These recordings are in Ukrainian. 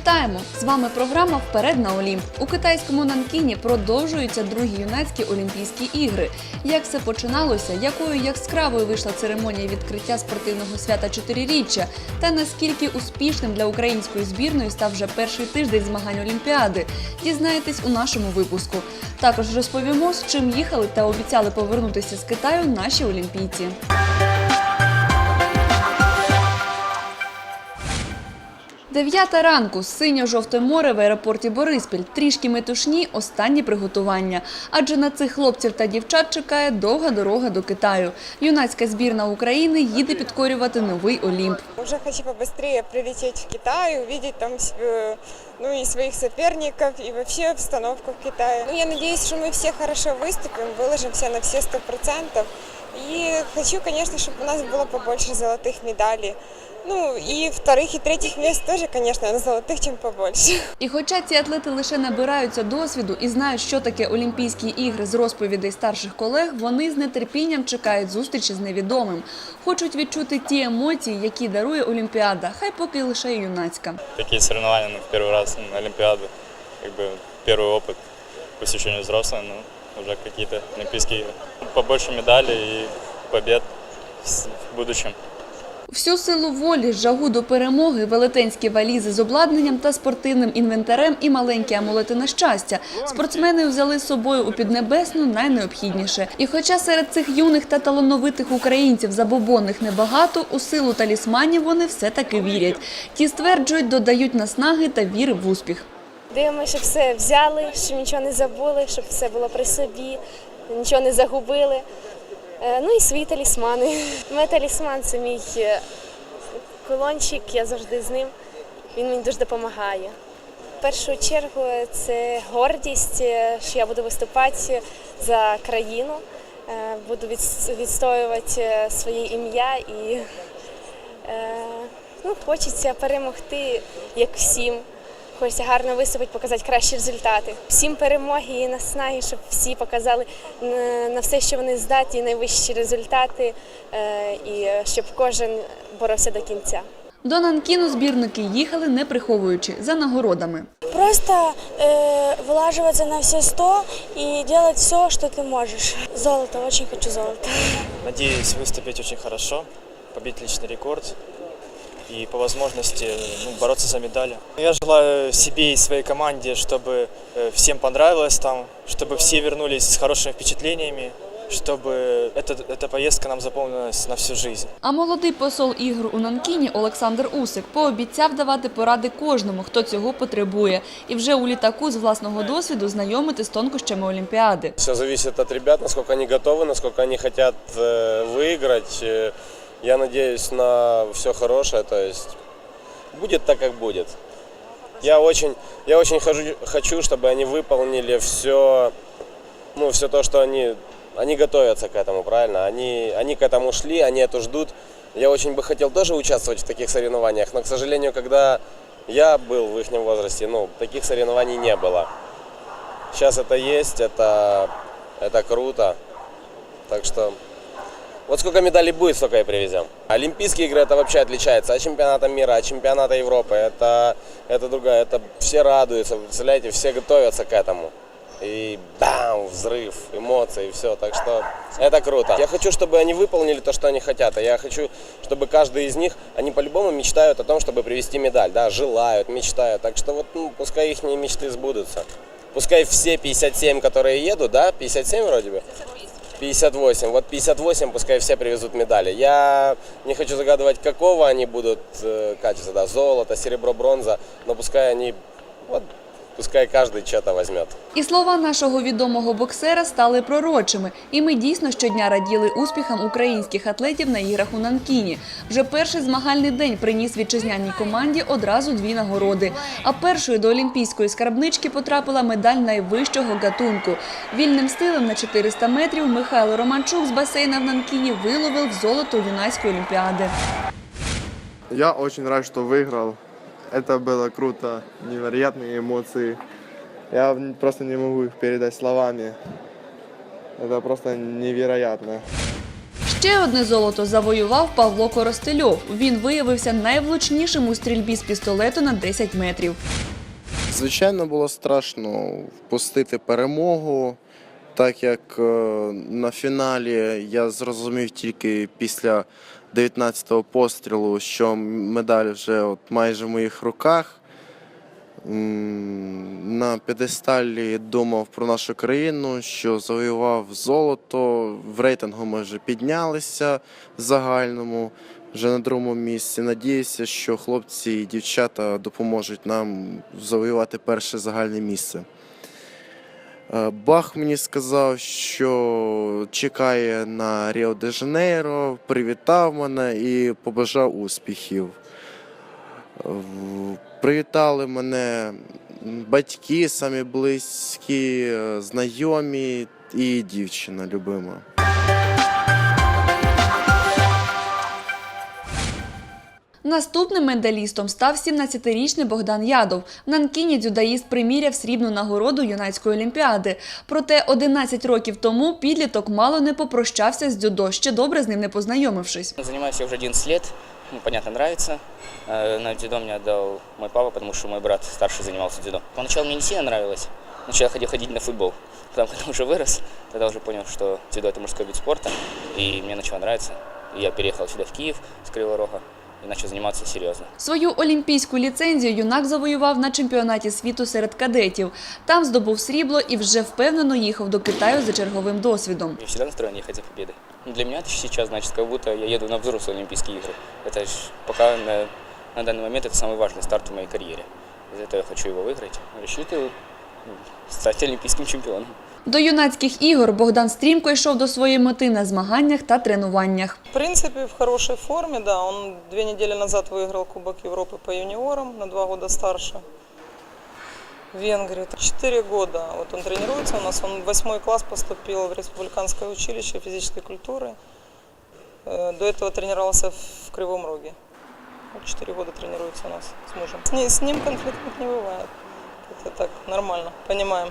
Вітаємо! З вами програма Вперед на Олімп. У китайському Нанкіні продовжуються другі юнацькі Олімпійські ігри. Як все починалося, якою яскравою вийшла церемонія відкриття спортивного свята чотириріччя, та наскільки успішним для української збірної став вже перший тиждень змагань Олімпіади, дізнаєтесь у нашому випуску. Також розповімо, з чим їхали та обіцяли повернутися з Китаю наші олімпійці. Дев'ята ранку, синьо-жовте море в аеропорті Бориспіль. Трішки метушні, останні приготування. Адже на цих хлопців та дівчат чекає довга дорога до Китаю. Юнацька збірна України їде підкорювати новий Олімп. Уже хочу побыстрее прилететь в Китай, увидеть там э, ну и своих соперников, и вообще обстановку в Китае. Ну, я надеюсь, что мы все хорошо выступим, выложимся на все сто процентов. И хочу, конечно, чтобы у нас было побольше золотых медалей. Ну и вторых и третьих мест тоже, конечно, на золотых, чем побольше. І хоча ці атлети лише набираються досвіду і знають, що таке Олімпійські ігри з розповідей старших колег, вони з нетерпінням чекають зустрічі з невідомим. Хочуть відчути ті емоції, які дарує Олімпіада, хай поки лише юнацька. такие соревнования ну, в первый раз на Олимпиаду. Как бы первый опыт, пусть еще не взрослый, но уже какие-то Олимпийские игры. Побольше медалей и побед в в будущем. Всю силу волі, жагу до перемоги, велетенські валізи з обладнанням та спортивним інвентарем і маленькі амулети на щастя. Спортсмени взяли з собою у Піднебесну найнеобхідніше. І хоча серед цих юних та талановитих українців забобонних небагато, у силу талісманів вони все-таки вірять. Ті стверджують, додають наснаги та віри в успіх. Дивимося, щоб все взяли, щоб нічого не забули, щоб все було при собі, нічого не загубили. Е, Ну і свої талісмани. У талісман це мій е, колончик, я завжди з ним. Він мені дуже допомагає. В першу чергу це гордість, е, що я буду виступати за країну, буду відстоювати своє ім'я і ну, хочеться перемогти, як всім Хочеться гарно виступити, показати кращі результати. Всім перемоги і наснаги, щоб всі показали на- на все, що вони здатні, найвищі результати, е, і щоб кожен боровся до кінця. До Нанкіну збірники їхали не приховуючи за нагородами. Просто э, вылаживаться на все сто и делать все, что ты можешь. Золото, очень хочу золото. Надеюсь выступить очень хорошо, побить личный рекорд и по возможности ну, бороться за медали. Я желаю себе и своей команде, чтобы э, всем понравилось там, чтобы все вернулись с хорошими впечатлениями, чтобы эта, эта поездка нам запомнилась на всю жизнь. А молодий посол ігор у Нанкіні Олександр Усик пообіцяв давати поради кожному, хто цього потребує, і вже у літаку з власного досвіду знайомити з тонкощами Олімпіади. Все зависит от ребят, насколько они готовы, насколько они хотят э, выиграть. Э, Я надеюсь на все хорошее, то есть будет так, как будет. Я очень, я очень хочу, хочу, чтобы они выполнили все, ну, все то, что они, они готовятся к этому, правильно? Они, они к этому шли, они это ждут. Я очень бы хотел тоже участвовать в таких соревнованиях, но, к сожалению, когда я был в их возрасте, ну, таких соревнований не было. Сейчас это есть, это, это круто. Так что вот сколько медалей будет, столько и привезем. Олимпийские игры это вообще отличается от чемпионата мира, от чемпионата Европы. Это, это другая, это все радуются, представляете, все готовятся к этому. И бам, взрыв, эмоции, и все. Так что это круто. Я хочу, чтобы они выполнили то, что они хотят. А я хочу, чтобы каждый из них, они по-любому мечтают о том, чтобы привезти медаль. Да, желают, мечтают. Так что вот, ну, пускай их мечты сбудутся. Пускай все 57, которые едут, да, 57 вроде бы? 58. Вот 58 пускай все привезут медали. Я не хочу загадывать, какого они будут э, качества, да, золото, серебро, бронза, но пускай они, вот, пускай каждый что-то возьмет. І слова нашого відомого боксера стали пророчими, і ми дійсно щодня раділи успіхам українських атлетів на іграх у Нанкіні. Вже перший змагальний день приніс вітчизняній команді одразу дві нагороди. А першою до олімпійської скарбнички потрапила медаль найвищого гатунку. Вільним стилем на 400 метрів Михайло Романчук з басейна в Нанкіні виловив золото юнацької олімпіади. Я очень рад, что выиграл. Это было круто, невероятные эмоции. Я просто не могу их передать словами. Это просто невероятно. Ще одне золото завоював Павло Коростельов. Він виявився найвлучнішим у стрільбі з пістолету на 10 метрів. Звичайно, було страшно впустити перемогу, так як е, на фіналі я зрозумів тільки після 19-го пострілу, що медаль вже от майже в моїх руках. На п'єдесталі думав про нашу країну, що завоював золото. В рейтингу ми вже піднялися в загальному, вже на другому місці. Надіюся, що хлопці і дівчата допоможуть нам завоювати перше загальне місце. Е, Бах мені сказав, що чекає на Ріо де Жанейро, привітав мене і побажав успіхів. Привітали мене батьки, самі близькі, е, знайомі і дівчина любима. Наступним медалістом став 17-річний Богдан Ядов. В Нанкіні дзюдоїст приміряв срібну нагороду юнацької олімпіади. Проте 11 років тому підліток мало не попрощався з дзюдо, ще добре з ним не познайомившись. Занимаюсь я уже 11 лет, ну, понятно, нравится. Э, На дзюдо мне отдал мой папа, потому что мой брат старший занимался дзюдо. Поначалу мне не сильно нравилось, сначала я хотел ходить на футбол. Потом, когда уже вырос, тогда уже понял, что дзюдо это мужской вид спорта, и мне начало нравиться. И я переехал сюда, в Киев, с Кривого Рога, и начал заниматься серьезно. Свою олімпійську ліцензію юнак завоював на чемпіонаті світу серед кадетів. Там здобув срібло і вже впевнено їхав до Китаю за черговим досвідом. Я всегда настроен ехать за победой. Ну, Для меня это сейчас значит, как будто я еду на взрослые Олимпийские игры. Это ж пока на, на данный момент это самый важный старт в моей карьере. Из-за этого я хочу его выиграть. Рассчитываю ну, стать олимпийским чемпионом. До юнацьких ігор Богдан стрімко йшов до своєї мети на змаганнях та тренуваннях. В принципе, в хорошей форме, да. Он две недели назад выиграл Кубок Европы по юниорам, на два года старше. В Венгрии. Четыре года. Вот он тренируется у нас. Он в восьмой класс поступил в Республиканское училище физической культуры. Э, До этого тренировался в Кривом Роге. Вот Четыре года тренируется у нас с мужем. С, ней- с ним конфликтов не бывает. Это так нормально. Понимаем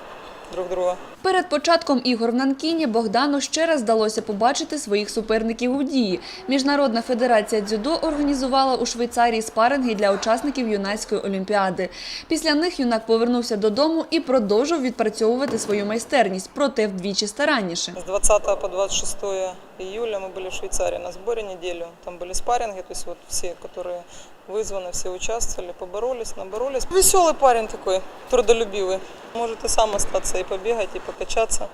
друг друга. Перед початком ігор в Нанкіні Богдану ще раз вдалося побачити своїх суперників у дії. Міжнародна федерація дзюдо організувала у Швейцарії спаринги для учасників юнацької олімпіади. Після них юнак повернувся додому і продовжив відпрацьовувати свою майстерність, проте вдвічі старанніше. С 20 по 26 июля мы были в Швейцарии на сборе неделю. Там были спарринги, то есть вот все, которые вызваны, все участвовали, поборолись, наборолись. Веселый парень такой, трудолюбивый. Может и сам остаться, и побегать, и покачаться.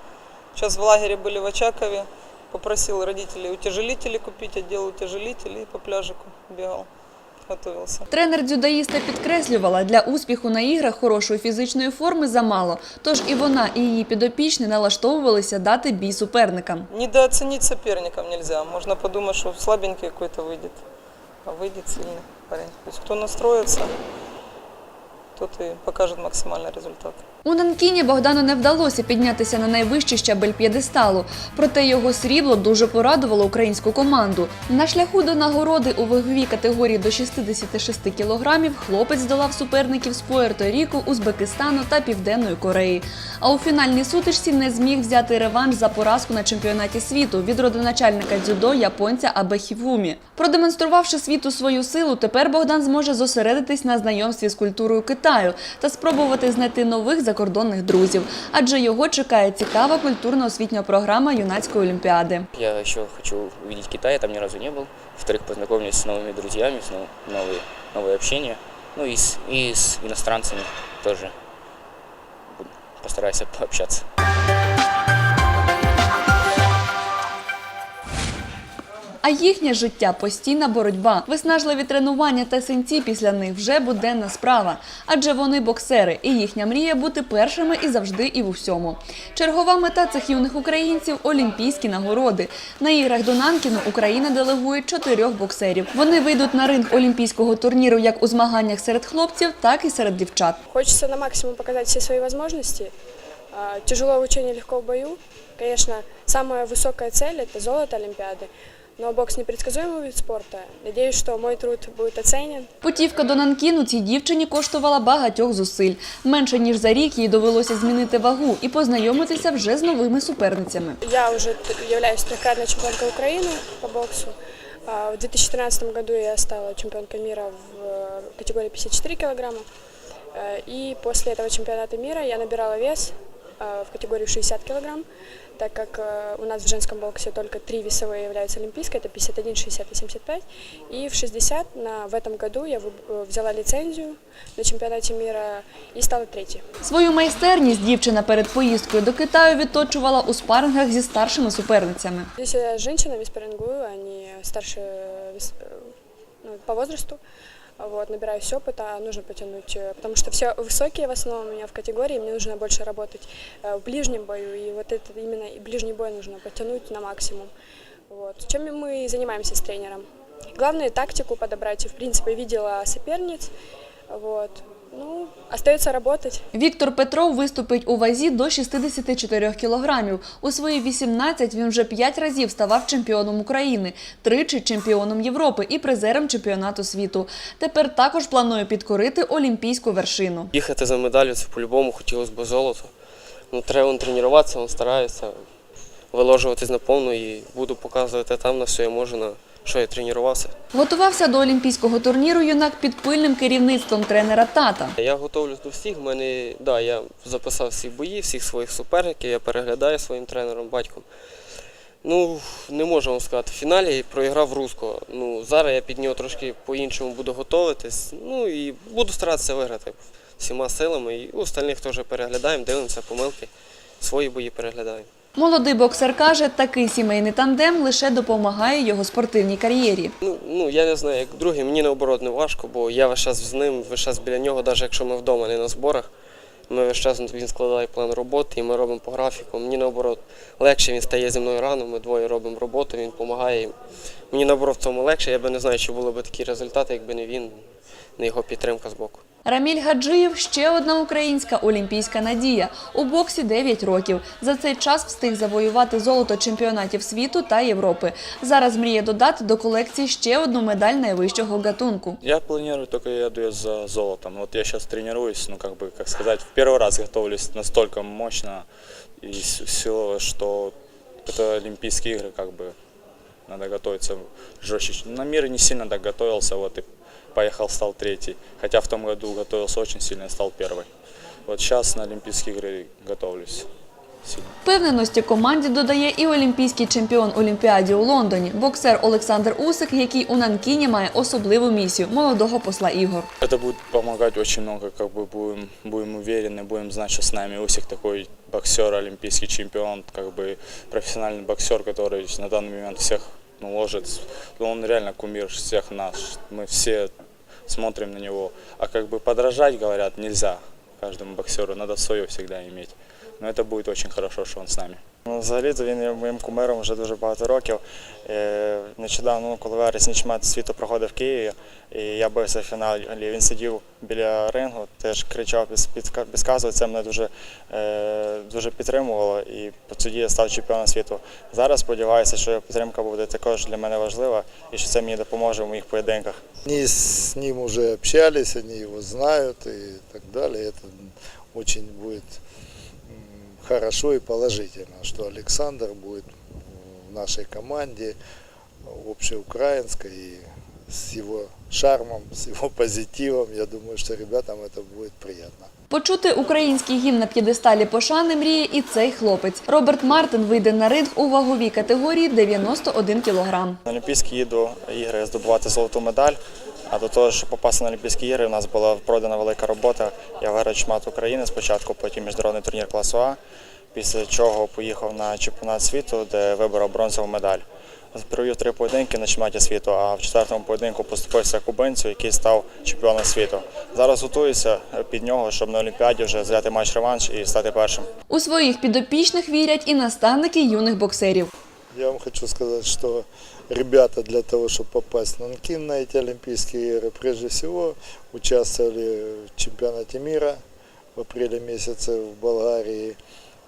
Сейчас в лагере были в Очакове. Попросил родителей утяжелители купить, отдел утяжелителей, и по пляжику бегал, готовился. Тренер дзюдоїста підкреслювала, для успіху на іграх хорошої фізичної форми замало. Тож і вона, і її підопічні налаштовувалися дати бій суперникам. Недооценить соперников нельзя. Можно подумать, что слабенький какой-то выйдет, а выйдет сильный парень. То есть кто настроится, тот и покажет максимальный результат. У Нанкіні Богдану не вдалося піднятися на найвищий щабель п'єдесталу, проте його срібло дуже порадувало українську команду. На шляху до нагороди у ваговій категорії до 66 кілограмів хлопець здолав суперників з Пуерто-Ріко, Узбекистану та Південної Кореї. А у фінальній сутичці не зміг взяти реванш за поразку на чемпіонаті світу від родоначальника дзюдо японця Абе Хіфумі. Продемонструвавши світу свою силу, тепер Богдан зможе зосередитись на знайомстві з культурою Китаю та спробувати знайти нових закордонних друзів, адже його чекає цікава культурно-освітня програма юнацької олімпіади. Я еще хочу увидеть Китай, я там ни разу не был. Во-вторых, познакомлюсь с новыми друзьями, с нов- новые, новое общение. Ну и с, и с иностранцами тоже. Буду- Постараюсь А їхнє життя постійна боротьба, виснажливі тренування та синці після них вже буденна справа. Адже вони боксери, і їхня мрія бути першими і завжди і в усьому. Чергова мета цих юних українців олімпійські нагороди. На іграх до Нанкіну Україна делегує чотирьох боксерів. Вони вийдуть на ринг олімпійського турніру як у змаганнях серед хлопців, так і серед дівчат. Хочется на максимум показать все свои возможности. А, Тяжело в учении, легко в бою. Конечно, самая высокая цель – это золото Олимпиады. Но бокс непредсказуемый вид спорта. Надеюсь, что мой труд будет оценен. Путівка до Нанкіну цій дівчині коштувала багатьох зусиль. Менше ніж за рік їй довелося змінити вагу і познайомитися вже з новими суперницями. Я уже т- являюсь трехкратной чемпионкой Украины по боксу. А, В 2013 году я стала чемпионкой мира в э, категории 54 килограмма. Э, И после этого чемпионата мира я набирала вес э, в категорию 60 килограмм, так как э, у нас в женском боксе только три весовые являются олимпийской, это 51, 60 и 75. И в 60 на, в этом году я выб- э, взяла лицензию на чемпионате мира и стала третьей. Свою майстерність дівчина перед поїздкою до Китаю відточувала у спарингах зі старшими суперницями. Здесь я с женщинами спаррингую, они старше вес- э, ну, по возрасту. Вот, набираюсь опыта, а нужно потянуть, э, потому что все высокие в основном у меня в категории, мне нужно больше работать э, в ближнем бою, и вот это именно и ближний бой нужно потянуть на максимум. Вот. Чем мы и занимаемся с тренером. Главное тактику подобрать, и, в принципе, видела соперниц, вот. Ну, остается работать. Віктор Петров виступить у вазі до 64 кілограмів. У свої 18 він вже 5 разів ставав чемпіоном України, тричі чемпіоном Європи і призером чемпіонату світу. Тепер також планує підкорити олімпійську вершину. Їхати за медаллю це по-любому хотілося б золото. Ну, треба он тренуватися, він старається виложуватись на повну і буду показувати там, на що я можу, на що я тренувався. Готувався до олімпійського турніру юнак під пильним керівництвом тренера тата. Я готовлюсь до всіх. Мене, да, я записав всі бої, всіх своїх суперників, я переглядаю своїм тренером, батьком. Ну, не можу вам сказати. В фіналі проіграв Руського. Ну, зараз я під нього трошки по-іншому буду готуватись. Ну і буду старатися виграти всіма силами. І у остальних теж переглядаємо, дивимося помилки, свої бої переглядаємо. Молодий боксер каже, такий сімейний тандем лише допомагає його спортивній кар'єрі. Ну, ну я не знаю, як другий, мені наоборот не важко, бо я весь час з ним, весь час біля нього, навіть якщо ми вдома не на зборах. Ми весь час він складає план роботи і ми робимо по графіку. Мені наоборот легше він стає зі мною рано, ми двоє робимо роботу, він допомагає. Мені наоборот в цьому легше. Я би не знаю, чи були б такі результати, якби не він, не його підтримка з боку. Раміль Гаджиєв ще одна українська олімпійська надія. У боксі 9 років. За цей час встиг завоювати золото чемпіонатів світу та Європи. Зараз мріє додати до колекції ще одну медаль найвищого гатунку. Я планирую только еду я за золотом. Вот я сейчас тренируюсь, ну как бы, как сказать, в первый раз готовлюсь настолько мощно и с- силово, что это Олимпийские игры, как бы надо готовиться жестче. На мир не сильно так готовился, вот и поехал, стал третий. Хотя в том году готовился очень сильно и стал первый. Вот сейчас на Олимпийские игры готовлюсь сильно. Впевненості команді додає і олімпійський чемпіон Олімпіаді у Лондоні, боксер Олександр Усик, який у Нанкіні має особливу місію молодого посла ігор. Это будет помогать очень много, как бы будем, будем уверены, будем знать, что с нами Усик такой боксер, олимпийский чемпион, как бы профессиональный боксер, который на данный момент всех ну, ложит. Он реально кумир всех нас. Мы все смотрим на него. А как бы подражать, говорят, нельзя каждому боксеру, надо свое всегда иметь. Но это будет очень хорошо, что он с нами. Ну, взагалі-то він є моїм кумиром вже дуже багато років. Е, Нещодавно, ну, коли вересні чемпіонат світу проходив в Києві, і я бився в фіналі, він сидів біля рингу, теж кричав, під- підка- підказував, це мене дуже, е, дуже підтримувало, і тоді я став чемпіоном світу. Зараз сподіваюся, що підтримка буде також для мене важлива і що це мені допоможе в моїх поєдинках. Они с ним уже общались, они его знают и так. Это очень будет м, хорошо и положительно, что Александр будет в нашей команде общеукраинской и с его шармом, с его позитивом. Я думаю, что ребятам это будет приятно. Почути український гімн на п'єдесталі пошани мріє і цей хлопець. Роберт Мартин вийде на ринг у ваговій категорії 91 кілограм. На Олімпійські їду ігри здобувати золоту медаль. А до того, щоб попасти на Олімпійські ігри, у нас була продана велика робота. Я виграв чемпіонат України спочатку, потім міжнародний турнір класу А, після чого поїхав на чемпіонат світу, де виборов бронзову медаль. Провів три поєдинки на чемпіонаті світу, а в четвертому поєдинку поступився кубинцю, який став чемпіоном світу. Зараз готуюся під нього, щоб на Олімпіаді вже взяти матч-реванш і стати першим. У своїх підопічних вірять і наставники юних боксерів. Я вам хочу сказать, что ребята для того, чтобы попасть в Нанкин на эти Олимпийские игры, прежде всего участвовали в чемпионате мира в апреле месяце в Болгарии,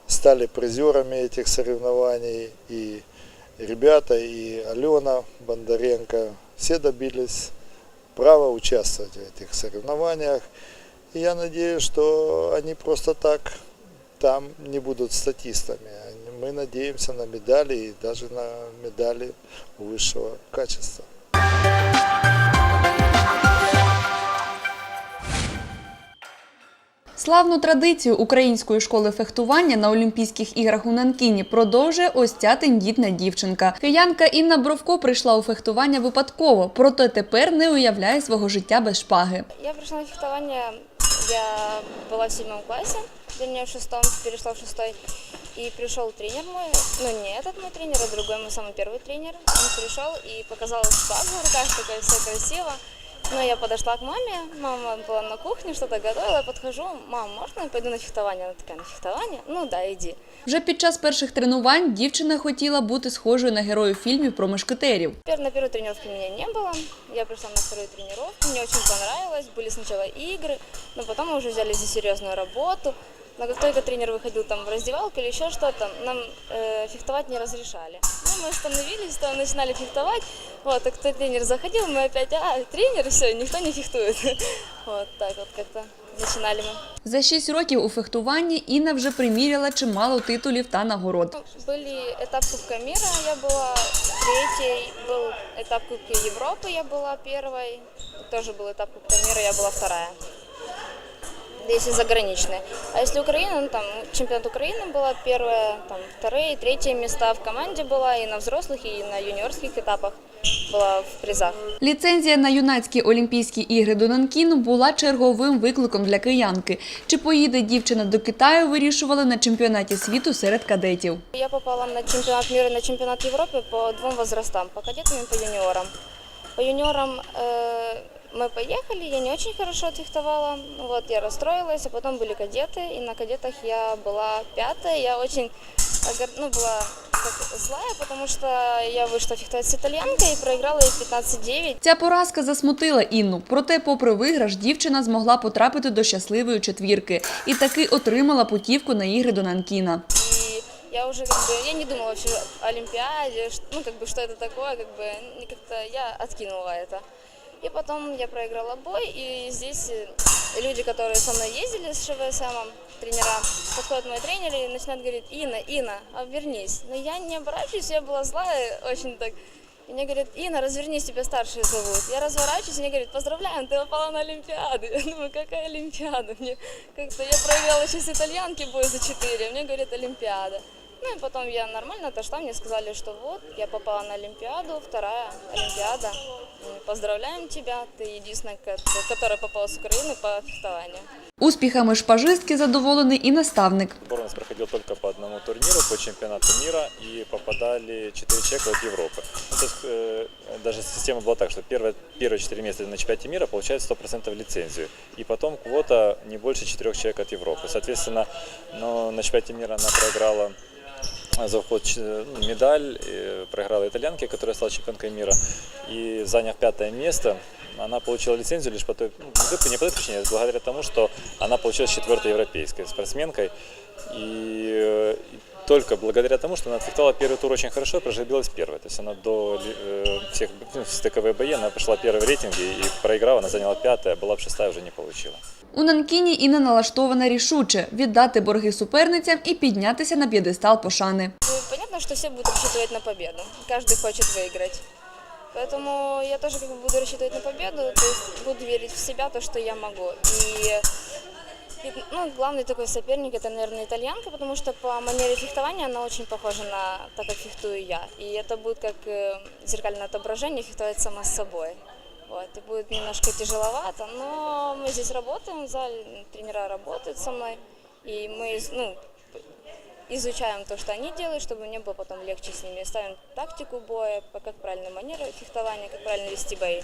стали призерами этих соревнований и ребята и Алена Бондаренко все добились права участвовать в этих соревнованиях. И я надеюсь, что они просто так там не будут статистами. Мы надеемся на медали и даже на медали высшего качества. Славну традицію української школи фехтування на Олімпійських іграх у Нанкіні продовжує ось ця тендітна дівчинка. Киянка Інна Бровко прийшла у фехтування випадково, проте тепер не уявляє свого життя без шпаги. Я пришла на фехтование, я была в седьмом классе, вернее в шестом, перешла в шестой. И пришел тренер мой, ну не этот мой тренер, а другой мой самый первый тренер. Он пришел и показал шпагу в руках, такая вся красиво. Ну, я подошла к маме, мама была на кухне, что-то готовила, я подхожу, мам, можно я пойду на фехтование? Она такая, на фехтование? Ну да, иди. Вже під час перших тренувань дівчина хотіла бути схожою на героїв фільмів про мушкетерів. Пер- На первой тренировке меня не было. Я пришла на вторую тренировку. Мне очень понравилось. Были сначала игры, но потом мы уже взяли за серьезную работу. Но как только тренер выходил там в раздевалку или еще что-то, нам э, фехтовать не разрешали. Ну, мы остановились, там начинали фехтовать. Вот, а кто тренер заходил, мы опять, а, тренер, все, никто не фехтует. Вот так вот как-то начинали мы. За шість років у фехтуванні Інна вже приміряла чимало титулів та нагород. Были этап Кубка мира, я была третьей, был этап Кубка Европы, я была первой, тоже был этап Кубка мира, я была вторая. Если заграничные. А если Украина, ну там чемпионат Украины была первая, там вторые, третьи места в команде была и на взрослых, и на юниорских этапах была в призах. Ліцензія на юнацькі Олімпійські ігри до Нанкіну була черговим викликом для киянки. Чи поїде дівчина до Китаю, вирішували на чемпіонаті світу серед кадетів. Я попала на чемпионат мира и на чемпионат Европы по двум возрастам, по кадетам и по юниорам. По юниорам э, мы поехали, я не очень хорошо отфехтовала, вот я расстроилась, а потом были кадеты, и на кадетах я была пятая, я очень огор- ну, была как злая, потому что я вышла фехтовать с итальянкой и проиграла ей 15-9. Ця поразка засмутила Інну. Проте, попри виграш, дівчина змогла потрапити до щасливої четвірки і таки отримала путівку на ігри до Нанкіна. И я уже как бы, я не думала вообще о Олимпиаде, ш- ну как бы что это такое, как бы не как-то я откинула это. И потом я проиграла бой, и здесь э, люди, которые со мной ездили с ШВСМ, тренера, подходят мои тренеры и начинают говорить, Инна, Инна, обернись. Но я не оборачиваюсь, я была злая очень так. И мне говорят, Инна, развернись, тебя старшие зовут. Я разворачиваюсь, и мне говорят, поздравляем, ты попала на Олимпиаду. Я думаю, какая Олимпиада? Мне как-то я проиграла сейчас итальянки бой за 4, а мне говорят Олимпиада. Ну и потом я нормально отошла, мне сказали, что вот, я попала на Олимпиаду, вторая Олимпиада. М, Поздравляем тебя, ты единственная, ко- которая попала с Украины по фехтованию. Успіхами шпажистки задоволений і наставник. Сбор у нас проходил только по одному турниру, по чемпионату мира, и попадали 4 человека от Европы. Ну, то есть, э, даже система была так, что первые, первые 4 места на чемпионате мира получают 100% лицензию, и потом квота не больше 4 человек от Европы. Соответственно, но на чемпионате мира она проиграла за вход ну, медаль, э, проиграла итальянке, которая стала чемпионкой мира, и заняв пятое место, она получила лицензию лишь по той, ну, не по- той причине, а благодаря тому, что она получилась четвертой европейской спортсменкой, и, э, и только благодаря тому, что она отфехтовала первый тур очень хорошо и прошибилась первой. То есть она до э, всех ну, стыковые бои, она пошла первой в рейтинге и проиграла, она заняла пятое, была бы шестая, уже не получила. У Нанкіні Інна налаштована рішуче віддати борги суперницям і піднятися на п'єдестал пошани. Ну, Понятно, что все будут рассчитывать на победу. Каждый хочет выиграть. Поэтому я тоже как бы буду рассчитывать на победу, то есть буду верить в себя, то, что я могу. И, и, ну, главный такой соперник это, наверное, итальянка, потому что по манере фехтования она очень похожа на так, как фехтую я. И это будет как э, зеркальное отображение фехтовать сама с собой. Вот, и будет немножко тяжеловато, но мы здесь работаем в зале, тренера работают со мной, и мы, ну, изучаем то, что они делают, чтобы мне было потом легче с ними. Ставим тактику боя, как правильно манера фехтования, как правильно вести бои.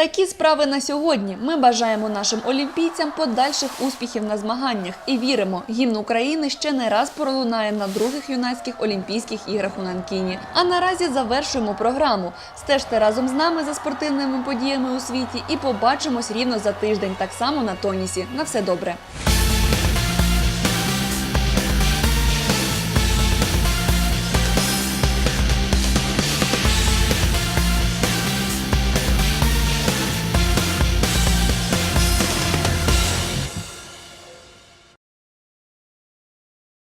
Такі справи на сьогодні. Ми бажаємо нашим олімпійцям подальших успіхів на змаганнях і віримо, гімн України ще не раз пролунає на других юнацьких олімпійських іграх у Нанкіні. А наразі завершуємо програму. Стежте разом з нами за спортивними подіями у світі і побачимось рівно за тиждень, так само на тонісі. На все добре.